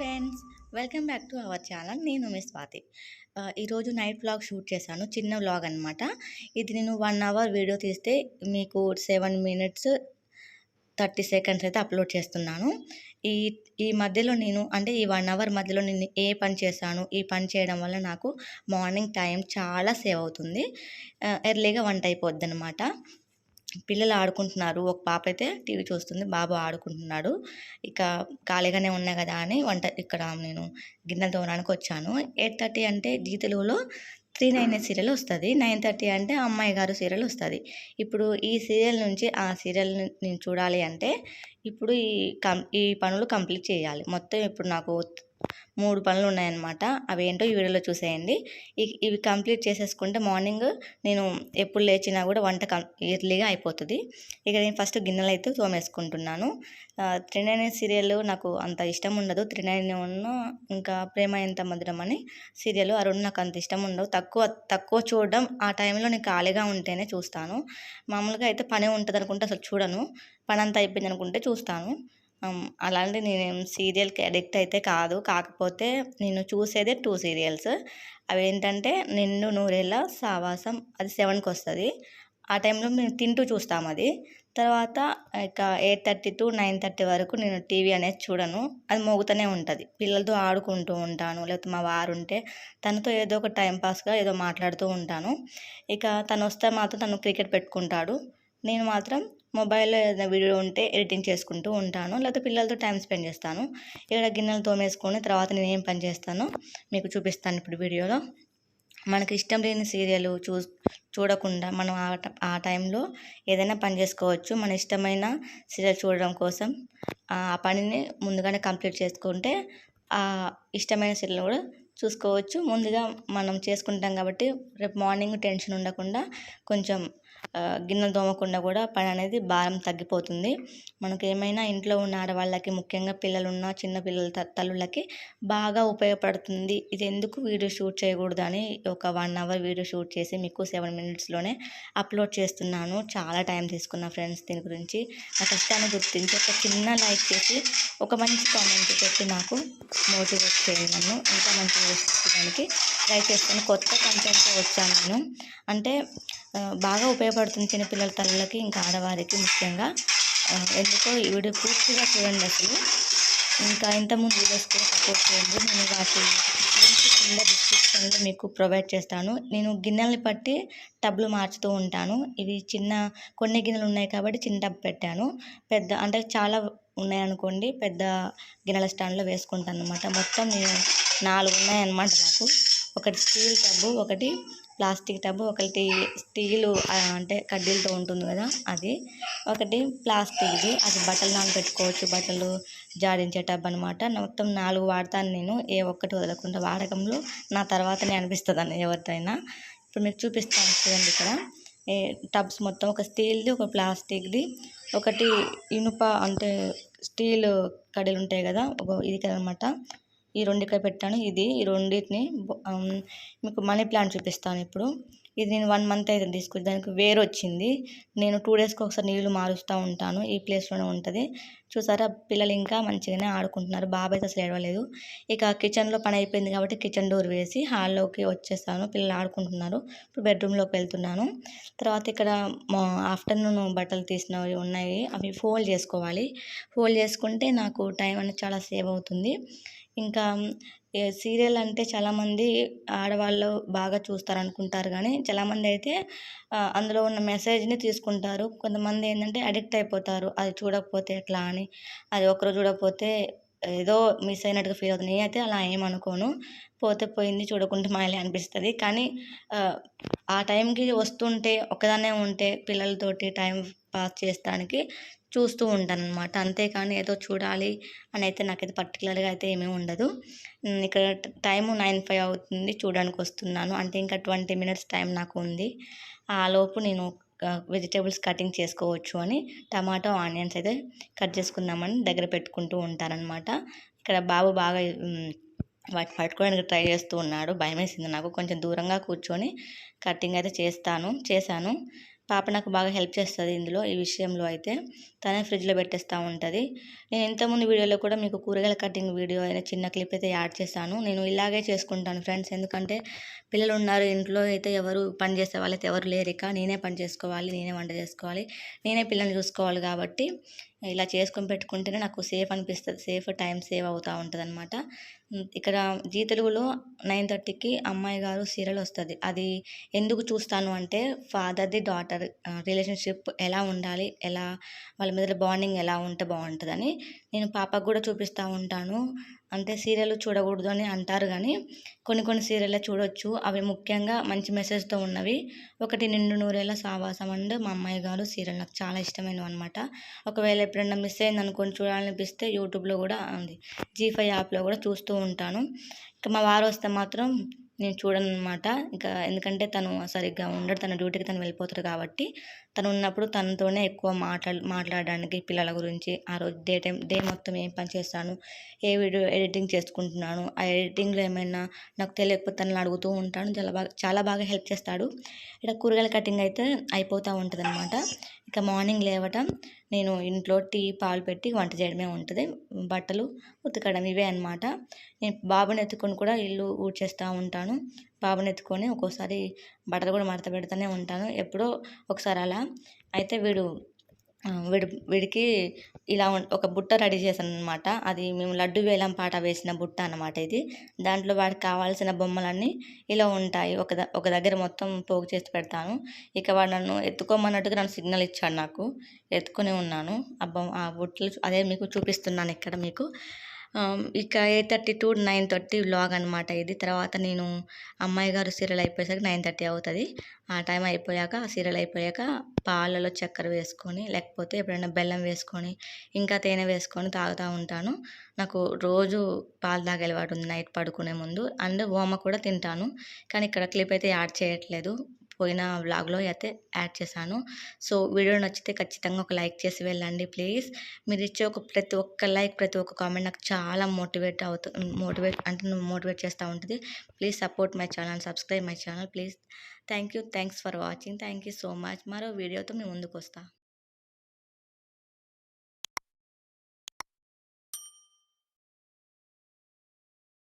Friends welcome back to our channel నేను మీ స్వాతి. ఈరోజు నైట్ వ్లాగ్ షూట్ చేశాను. చిన్న వ్లాగ్ అనమాట ఇది నేను వన్ అవర్ వీడియో తీస్తే మీకు సెవెన్ మినిట్స్ థర్టీ సెకండ్స్ అయితే అప్లోడ్ చేస్తున్నాను. ఈ ఈ మధ్యలో నేను అంటే ఈ వన్ అవర్ మధ్యలో నేను ఏ పని చేశాను ఈ పని చేయడం వల్ల నాకు మార్నింగ్ టైం చాలా సేవ్ అవుతుంది. ఎర్లీగా వంట అయిపోద్ది అనమాట పిల్లలు ఆడుకుంటున్నారు. ఒక పాప అయితే టీవీ చూస్తుంది బాబు ఆడుకుంటున్నాడు. ఇక ఖాళీగానే ఉన్నాయి కదా అని వంట ఇక్కడ నేను గిన్నెలు తోమడానికి వచ్చాను. ఎయిట్ థర్టీ అంటే జీ తెలుగులో త్రీ నైన్ సీరియల్ వస్తుంది. నైన్ థర్టీ అంటే అమ్మాయి గారు సీరియల్ వస్తుంది. ఇప్పుడు ఈ సీరియల్ నుంచి ఆ సీరియల్ నేను చూడాలి అంటే ఇప్పుడు ఈ కం ఈ పనులు కంప్లీట్ చేయాలి. మొత్తం ఇప్పుడు నాకు మూడు పనులు ఉన్నాయన్నమాట అవి ఏంటో ఈ వీడియోలో చూసేయండి. ఇవి కంప్లీట్ చేసేసుకుంటే మార్నింగ్ నేను ఎప్పుడు లేచినా కూడా వంట కం ఎర్లీగా అయిపోతుంది. ఇక నేను ఫస్ట్ గిన్నెలు అయితే తోమేసుకుంటున్నాను త్రినైన్ సీరియల్ నాకు అంత ఇష్టం ఉండదు. త్రినైన్ ఇంకా ప్రేమ ఎంత మధురం అని సీరియల్ అరుణ్ నాకు అంత ఇష్టం ఉండవు. తక్కువ తక్కువ చూడడం ఆ టైంలో నేను ఖాళీగా ఉంటేనే చూస్తాను. మామూలుగా అయితే పని ఉంటుంది అనుకుంటే అసలు చూడను. పని అంతా అయిపోయింది అనుకుంటే చూస్తాను. అలాంటి నేను సీరియల్కి అడిక్ట్ అయితే కాదు. కాకపోతే నేను చూసేదే టూ సీరియల్స్. అవి ఏంటంటే నిన్ను నూరేళ్ళ సావాసం అది సెవెన్కి వస్తుంది ఆ టైంలో మేము తింటూ చూస్తాం అది. తర్వాత ఇక eight thirty to nine thirty వరకు నేను టీవీ అనేది చూడను. అది మోగుతూనే ఉంటుంది. పిల్లలతో ఆడుకుంటూ ఉంటాను. లేకపోతే మా వారు ఉంటే తనతో ఏదో ఒక టైంపాస్గా ఏదో మాట్లాడుతూ ఉంటాను. ఇక తను వస్తే మాత్రం తను క్రికెట్ పెట్టుకుంటాడు. నేను మాత్రం మొబైల్లో ఏదైనా వీడియో ఉంటే ఎడిటింగ్ చేసుకుంటూ ఉంటాను. లేకపోతే పిల్లలతో టైం స్పెండ్ చేస్తాను. ఇక్కడ గిన్నెలు తోమేసుకొని తర్వాత నేను ఏం పని చేస్తానో మీకు చూపిస్తాను ఇప్పుడు వీడియోలో. మనకి ఇష్టం లేని సీరియల్ చూ చూడకుండా మనం ఆ ఆ టైంలో ఏదైనా పని చేసుకోవచ్చు. మన ఇష్టమైన సీరియల్ చూడడం కోసం ఆ పనిని ముందుగానే కంప్లీట్ చేసుకుంటే ఆ ఇష్టమైన సీరియల్ కూడా చూసుకోవచ్చు. ముందుగా మనం చేసుకుంటాం కాబట్టి రేపు మార్నింగ్ టెన్షన్ ఉండకుండా కొంచెం గిన్నెలు తోమకుండా కూడా పని అనేది భారం తగ్గిపోతుంది. మనకు ఏమైనా ఇంట్లో ఉన్న ఆడవాళ్ళకి ముఖ్యంగా పిల్లలున్న చిన్న పిల్లల త- తల్లులకి బాగా ఉపయోగపడుతుంది. ఇది ఎందుకు వీడియో షూట్ చేయకూడదు అని ఒక వన్ అవర్ వీడియో షూట్ చేసి మీకు సెవెన్ మినిట్స్లోనే అప్లోడ్ చేస్తున్నాను. చాలా టైం తీసుకున్న ఫ్రెండ్స్ దీని గురించి. నా కష్టాన్ని గుర్తించి ఒక చిన్న లైక్ చేసి ఒక మంచి కామెంట్ పెట్టి నాకు మోటివేట్ చేయండి నన్ను ఇంకా మంచి వీడియోస్ చేయడానికి ట్రై చేస్తాను. కొత్త కంటెంట్తో వచ్చాను నేను. అంటే బాగా ఉపయోగపడుతుంది చిన్నపిల్లల తలలకి ఇంకా ఆడవారికి ముఖ్యంగా. ఎందుకో ఈ వీడియో పూర్తిగా చూడండి అసలు. ఇంకా ఇంతకుముందు వీడియోస్ కూడా సపోర్ట్ చేయండి. నేను వాటి లింక్ కింద డిస్క్రిప్షన్లో మీకు ప్రొవైడ్ చేస్తాను. నేను గిన్నెల్ని పట్టి టబ్లు మార్చుతూ ఉంటాను. ఇవి చిన్న కొన్ని గిన్నెలు ఉన్నాయి కాబట్టి చిన్న టబ్ పెట్టాను. పెద్ద అంటే చాలా ఉన్నాయనుకోండి పెద్ద గిన్నెల స్టాండ్లో వేసుకుంటాను అనమాట మొత్తం నేను నాలుగు ఉన్నాయన్నమాట నాకు. ఒకటి స్టీల్ టబ్బు ఒకటి ప్లాస్టిక్ టబ్బు ఒకటి స్టీలు అంటే కడ్డీలతో ఉంటుంది కదా అది. ఒకటి ప్లాస్టిక్ది అది బట్టలు నానబెట్టుకోవచ్చు. బట్టలు జాడించే టబ్ అనమాట మొత్తం నాలుగు వాడతాను నేను. ఏ ఒక్కటి వదలకుండా వాడకంలో నా తర్వాతనే అనిపిస్తుంది అని ఎవరితోనైనా ఇప్పుడు మీకు చూపిస్తాను చూడండి ఇక్కడ. ఏ టబ్స్ మొత్తం ఒక స్టీల్ది ఒక ప్లాస్టిక్ది. ఒకటి ఇనుప అంటే స్టీల్ కడ్డీలు ఉంటాయి కదా ఒక ఇది అనమాట ఈ రెండు ఇక్కడ పెట్టాను. ఇది ఈ రెండింటిని మీకు మనీ ప్లాంట్ చూపిస్తాను ఇప్పుడు. ఇది నేను వన్ మంత్ అయితే తీసుకొచ్చి దానికి వేరు వచ్చింది. నేను టూ డేస్కి ఒకసారి నీళ్ళు మారుస్తూ ఉంటాను. ఈ ప్లేస్లోనే ఉంటుంది. చూసారా? పిల్లలు ఇంకా మంచిగానే ఆడుకుంటున్నారు. బాబాయ్ అయితే అసలు ఏడవలేదు. ఇక కిచెన్లో పని అయిపోయింది కాబట్టి కిచెన్ డోర్ వేసి హాల్లోకి వచ్చేస్తాను. పిల్లలు ఆడుకుంటున్నారు. ఇప్పుడు బెడ్రూమ్లోకి వెళ్తున్నాను. తర్వాత ఇక్కడ ఆఫ్టర్నూన్ బట్టలు తీసినవి ఉన్నాయి. అవి ఫోల్డ్ చేసుకోవాలి. ఫోల్డ్ చేసుకుంటే నాకు టైం అనేది చాలా సేవ్ అవుతుంది. ఇంకా సీరియల్ అంటే చాలామంది ఆడవాళ్ళు బాగా చూస్తారు అనుకుంటారు కానీ చాలామంది అయితే అందులో ఉన్న మెసేజ్ని తీసుకుంటారు. కొంతమంది ఏంటంటే అడిక్ట్ అయిపోతారు. అది చూడకపోతే ఎట్లా అని. అది ఒకరోజు చూడకపోతే ఏదో మిస్ అయినట్టుగా ఫీల్ అవుతుంది నేనైతే అలా ఏమనుకోను పోతే పోయింది చూడకుంటే మాయలే అనిపిస్తుంది. కానీ ఆ, ఆ టైంకి వస్తుంటే ఒకదాన్నే ఉంటే పిల్లలతోటి టైం పాస్ చేస్తానికి చూస్తూ ఉంటాను అనమాట అంతేకాని ఏదో చూడాలి అని అయితే నాకైతే పర్టికులర్గా అయితే ఏమీ ఉండదు. ఇక్కడ టైం నైన్ ఫైవ్ అవుతుంది చూడడానికి వస్తున్నాను. అంటే ఇంకా ట్వంటీ మినిట్స్ టైం నాకు ఉంది. ఆ లోపు నేను వెజిటేబుల్స్ కటింగ్ చేసుకోవచ్చు అని టమాటో ఆనియన్స్ అయితే కట్ చేసుకుందామని దగ్గర పెట్టుకుంటూ ఉంటానన్నమాట. ఇక్కడ బాబు బాగా వాటి పట్టుకోవడానికి ట్రై చేస్తూ ఉన్నాడు. భయం వేసింది నాకు. కొంచెం దూరంగా కూర్చొని కటింగ్ అయితే చేస్తాను చేశాను. పాప నాకు బాగా హెల్ప్ చేస్తుంది ఇందులో ఈ విషయంలో అయితే. తనే ఫ్రిడ్జ్లో పెట్టేస్తూ ఉంటుంది. నేను ఇంతకుముందు వీడియోలో కూడా మీకు కూరగాయల కటింగ్ వీడియో అయినా చిన్న క్లిప్ అయితే యాడ్ చేశాను. నేను ఇలాగే చేసుకుంటాను ఫ్రెండ్స్. ఎందుకంటే పిల్లలు ఉన్నారు ఇంట్లో అయితే ఎవరు పని చేసే వాళ్ళైతే ఎవరు లేరు. ఇక నేనే పని చేసుకోవాలి నేనే వంట చేసుకోవాలి నేనే పిల్లల్ని చూసుకోవాలి కాబట్టి ఇలా చేసుకొని పెట్టుకుంటేనే నాకు సేఫ్ అనిపిస్తుంది. సేఫ్ టైం సేవ్ అవుతూ ఉంటుంది అనమాట ఇక్కడ జీ తెలుగులో నైన్ థర్టీకి అమ్మాయి గారు సీరియల్ వస్తుంది. అది ఎందుకు చూస్తాను అంటే ఫాదర్ది డాటర్ రిలేషన్షిప్ ఎలా ఉండాలి ఎలా వాళ్ళ మీద బాండింగ్ ఎలా ఉంటే బాగుంటుందని నేను పాపకు కూడా చూపిస్తూ ఉంటాను. అంటే సీరియల్ చూడకూడదు అని అంటారు కానీ కొన్ని కొన్ని సీరియల్ చూడొచ్చు. అవి ముఖ్యంగా మంచి మెసేజ్తో ఉన్నవి. ఒకటి నిండు నూరేళ్ళ సావాసం అండ్ మా అమ్మాయి గారు సీరియల్ నాకు చాలా ఇష్టమైనవి అనమాట ఒకవేళ ఎప్పుడైనా మిస్ అయింది అనుకొని చూడాలనిపిస్తే యూట్యూబ్లో కూడా ఉంది జీ ఫైవ్ యాప్లో కూడా చూస్తూ ఉంటాను. ఇక మా వారు వస్తే మాత్రం నేను చూడను అనమాట ఇంకా ఎందుకంటే తను సరిగ్గా ఉండడు. తన డ్యూటీకి తను వెళ్ళిపోతాడు కాబట్టి తను ఉన్నప్పుడు తనతోనే ఎక్కువ మాట్లా మాట్లాడడానికి పిల్లల గురించి ఆ రోజు డే టైం డే మొత్తం ఏం పని చేస్తాను ఏ వీడియో ఎడిటింగ్ చేసుకుంటున్నాను ఆ ఎడిటింగ్లో ఏమైనా నాకు తెలియకపోతే తనని అడుగుతూ ఉంటాను. చాలా బాగా చాలా బాగా హెల్ప్ చేస్తాడు. ఇక్కడ కూరగాయల కటింగ్ అయితే అయిపోతూ ఉంటుంది అనమాట ఇక మార్నింగ్ లేవటం నేను ఇంట్లో టీ పాలు పెట్టి వంట చేయడమే ఉంటుంది. బట్టలు ఉతకడం ఇవే అనమాట నేను బాబుని ఎత్తుకొని కూడా ఇల్లు ఊడ్చేస్తూ ఉంటాను. బాబుని ఎత్తుకొని ఒక్కోసారి బట్టలు కూడా మడత పెడుతూనే ఉంటాను. ఎప్పుడో ఒకసారి అలా. అయితే వీడు విడి వీడికి ఇలా ఒక బుట్ట రెడీ చేశాను అనమాట అది మేము లడ్డు వేలం పాట వేసిన బుట్ట అనమాట ఇది. దాంట్లో వాడికి కావాల్సిన బొమ్మలన్నీ ఇలా ఉంటాయి. ఒక ఒక దగ్గర మొత్తం పోగు చేసి పెడతాను. ఇక వాడు నన్ను ఎత్తుకోమన్నట్టుగా నన్ను సిగ్నల్ ఇచ్చాడు నాకు. ఎత్తుకొని ఉన్నాను. ఆ బొమ్మ ఆ బుట్టలు అదే మీకు చూపిస్తున్నాను ఇక్కడ మీకు. ఇక eight thirty to nine thirty vlog అనమాట ఇది. తర్వాత నేను అమ్మాయి గారు సీరియల్ అయిపోయేసరికి నైన్ థర్టీ అవుతుంది. ఆ టైం అయిపోయాక సీరియల్ అయిపోయాక పాలలో చక్కెర వేసుకొని లేకపోతే ఎప్పుడైనా బెల్లం వేసుకొని ఇంకా తేనె వేసుకొని తాగుతూ ఉంటాను. నాకు రోజు పాలు తాగే అలవాటు ఉంది నైట్ పడుకునే ముందు. అండ్ ఓమ కూడా తింటాను. కానీ ఇక్కడ క్లిప్ అయితే యాడ్ చేయట్లేదు. పోయిన వ్లాగ్లో అయితే యాడ్ చేశాను. సో వీడియో నచ్చితే ఖచ్చితంగా ఒక లైక్ చేసి వెళ్ళండి ప్లీజ్. మీరు ఇచ్చే ఒక ప్రతి ఒక్క లైక్ ప్రతి ఒక్క కామెంట్ నాకు చాలా మోటివేట్ అవుతుంది మోటివేట్ అంటే మోటివేట్ చేస్తూ ఉంటుంది. Please support my channel subscribe my channel please. Thank you thanks for watching. Thank you so much. మరో వీడియోతో మేము ముందుకు వస్తాను